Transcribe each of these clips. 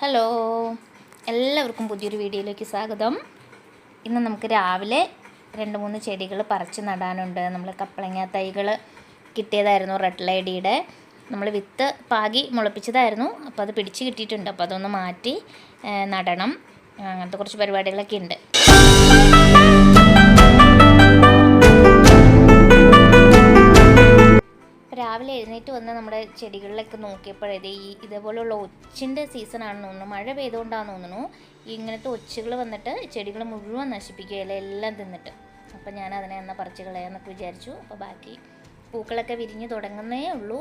Hello എല്ലാവർക്കും പുതിയൊരു വീഡിയോയിലേക്ക് സ്വാഗതം. ഇന്ന് നമുക്ക് രാവിലെ രണ്ട് മൂന്ന് ചെടികൾ പറിച്ച് നടാനുണ്ട്. നമ്മൾ കപ്പളങ്ങ തൈകൾ കിട്ടിയതായിരുന്നു റെഡ് ലൈഡിയുടെ നമ്മൾ വിത്ത് പാകി മുളപ്പിച്ചതായിരുന്നു. അപ്പോൾ അത് പിടിച്ച് കിട്ടിയിട്ടുണ്ട്. അപ്പോൾ അതൊന്ന് മാറ്റി നടണം. അങ്ങനത്തെ കുറച്ച് പരിപാടികളൊക്കെ ഉണ്ട്. രാവിലെ എഴുന്നേറ്റ് വന്ന് നമ്മുടെ ചെടികളിലൊക്കെ നോക്കിയപ്പോഴേ ഈ ഇതേപോലെയുള്ള ഒച്ചിന്റെ സീസണാണെന്ന് തോന്നുന്നു. മഴ പെയ്തുകൊണ്ടാണെന്ന് തോന്നുന്നു. ഇങ്ങനത്തെ ഒച്ചുകൾ വന്നിട്ട് ചെടികൾ മുഴുവൻ നശിപ്പിക്കുകയില്ല എല്ലാം തിന്നിട്ട്. അപ്പം ഞാൻ അതിനെ എന്നാൽ പറിച്ച് കളയാമെന്നൊക്കെ വിചാരിച്ചു. അപ്പോൾ ബാക്കി പൂക്കളൊക്കെ വിരിഞ്ഞ് തുടങ്ങുന്നേ ഉള്ളൂ.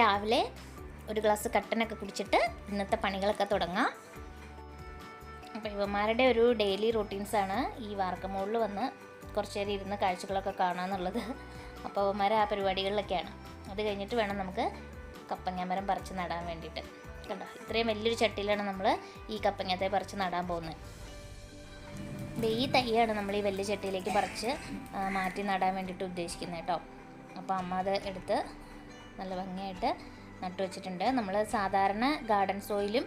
രാവിലെ ഒരു ഗ്ലാസ് കട്ടനൊക്കെ കുടിച്ചിട്ട് ഇന്നത്തെ പണികളൊക്കെ തുടങ്ങാം. അപ്പോൾ ഇവന്മാരുടെ ഒരു ഡെയിലി റൂട്ടീൻസാണ് ഈ വാർക്കമോളിൽ വന്ന് കുറച്ച് നേരം ഇരുന്ന് കാഴ്ചകളൊക്കെ കാണാമെന്നുള്ളത് അപ്പോൾ അവന്മാർ ആ പരിപാടികളിലൊക്കെയാണ്. അത് കഴിഞ്ഞിട്ട് വേണം നമുക്ക് കപ്പങ്ങാമരം പറിച്ച് നടാൻ വേണ്ടിയിട്ട്. കണ്ടോ? ഇത്രയും വലിയൊരു ചട്ടിയിലാണ് നമ്മൾ ഈ കപ്പങ്ങത്തെ പറിച്ച് നടാൻ പോകുന്നത് ഈ തൈയാണ് നമ്മൾ ഈ വലിയ ചട്ടിയിലേക്ക് പറിച്ച് മാറ്റി നടാൻ വേണ്ടിയിട്ട് ഉദ്ദേശിക്കുന്നത് കേട്ടോ. അപ്പോൾ അമ്മ അത് എടുത്ത് നല്ല ഭംഗിയായിട്ട് നട്ടു വെച്ചിട്ടുണ്ട്. നമ്മൾ സാധാരണ ഗാർഡൻ സോയിലും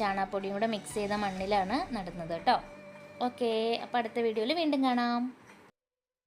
ചാണാപ്പൊടിയും കൂടെ മിക്സ് ചെയ്ത മണ്ണിലാണ് നടുന്നത് കേട്ടോ ഓക്കെ അപ്പോൾ അടുത്ത വീഡിയോയിൽ വീണ്ടും കാണാം.